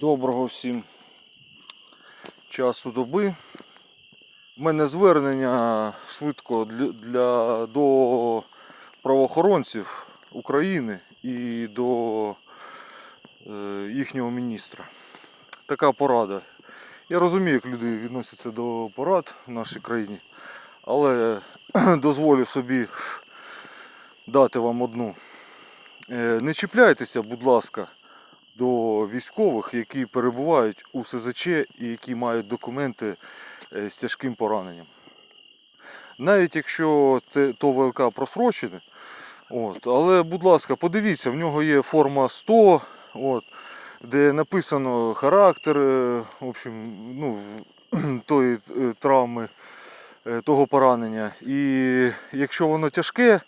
Доброго всім часу доби. У мене звернення швидко для, для, до правоохоронців України і до е, їхнього міністра. Така порада. Я розумію, як люди відносяться до порад в нашій країні, але дозволю собі дати вам одну. Е, Не чіпляйтеся, будь ласка, до військових, які перебувають у СЗЧ і які мають документи е, з тяжким пораненням. Навіть якщо то ВЛК просрочене, от, але, будь ласка, подивіться, в нього є форма 100, от, де написано характер е, в общем, ну, тої е, травми, того поранення. І якщо воно тяжке,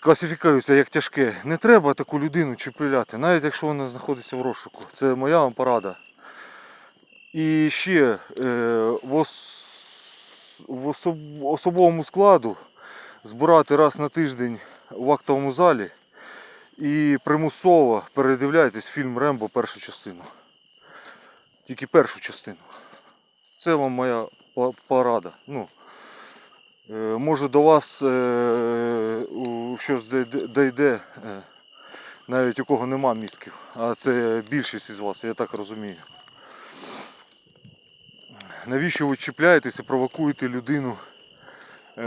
класифікується як тяжке, не треба таку людину чіпляти, навіть якщо вона знаходиться в розшуку. Це моя вам порада. І ще е, в, ос... в особ... особовому складу збирати раз на тиждень в актовому залі і примусово передивляйтесь фільм Рембо першу частину. Тільки першу частину. Це вам моя порада. Ну, Е, Може до вас щось дійде, е, навіть у кого нема мізків, а це більшість із вас, я так розумію. Навіщо ви чіпляєтеся, провокуєте людину? Е,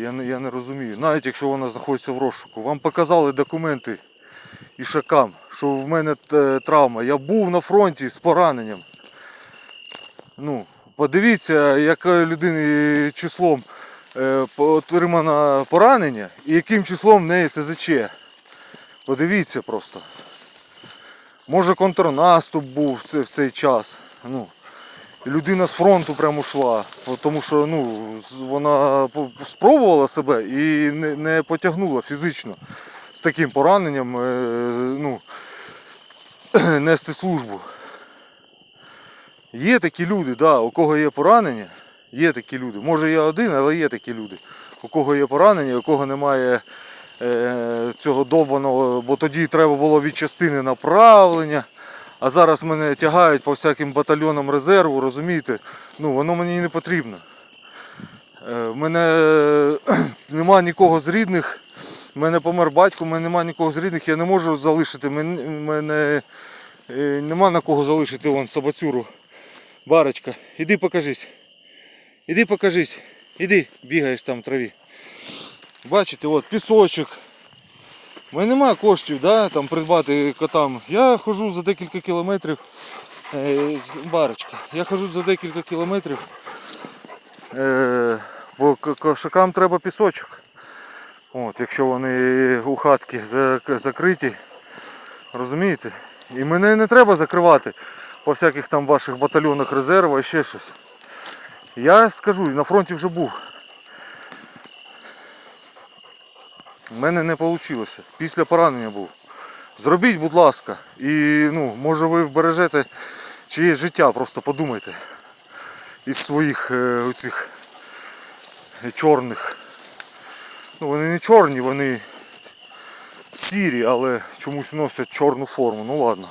я, не, я не розумію. Навіть якщо вона знаходиться в розшуку. Вам показали документи ішакам, що в мене е, травма. Я був на фронті з пораненням. Ну, подивіться, яке людини числом отримано поранення і яким числом в неї СЗЧ. Подивіться просто. Може контрнаступ був в цей, в цей час. Ну, людина з фронту прямо йшла, тому що ну, вона спробувала себе і не, не потягнула фізично з таким пораненням е, ну, нести службу. Є такі люди, да, у кого є поранення, є такі люди. Може я один, але є такі люди. У кого є поранення, у кого немає е, цього довбаного, бо тоді треба було від частини направлення. А зараз мене тягають по всяким батальйонам резерву, розумієте? Ну, воно мені не потрібно. Е, В мене е, нема нікого з рідних. В мене помер батько, в мене нема нікого з рідних, я не можу залишити. В мене е, нема на кого залишити вон собацюру. Барочка, іди покажись. Іди покажись. Іди, бігаєш там в траві. Бачите, от пісочок. У мене немає коштів да, там, придбати котам. Я ходжу за декілька кілометрів. Е, барочка. Я ходжу за декілька кілометрів. Е, бо кошакам треба пісочок. От, якщо вони у хатки закриті. Розумієте? І мене не треба закривати по всяких там ваших батальйонах резерву і ще щось. Я скажу, на фронті вже був. У мене не вийшло. Після поранення був. Зробіть, будь ласка. І ну, може ви вбережете чиєсь життя, просто подумайте. Із своїх е, оцих чорних. Ну вони не чорні, вони сірі, але чомусь носять чорну форму. Ну ладно.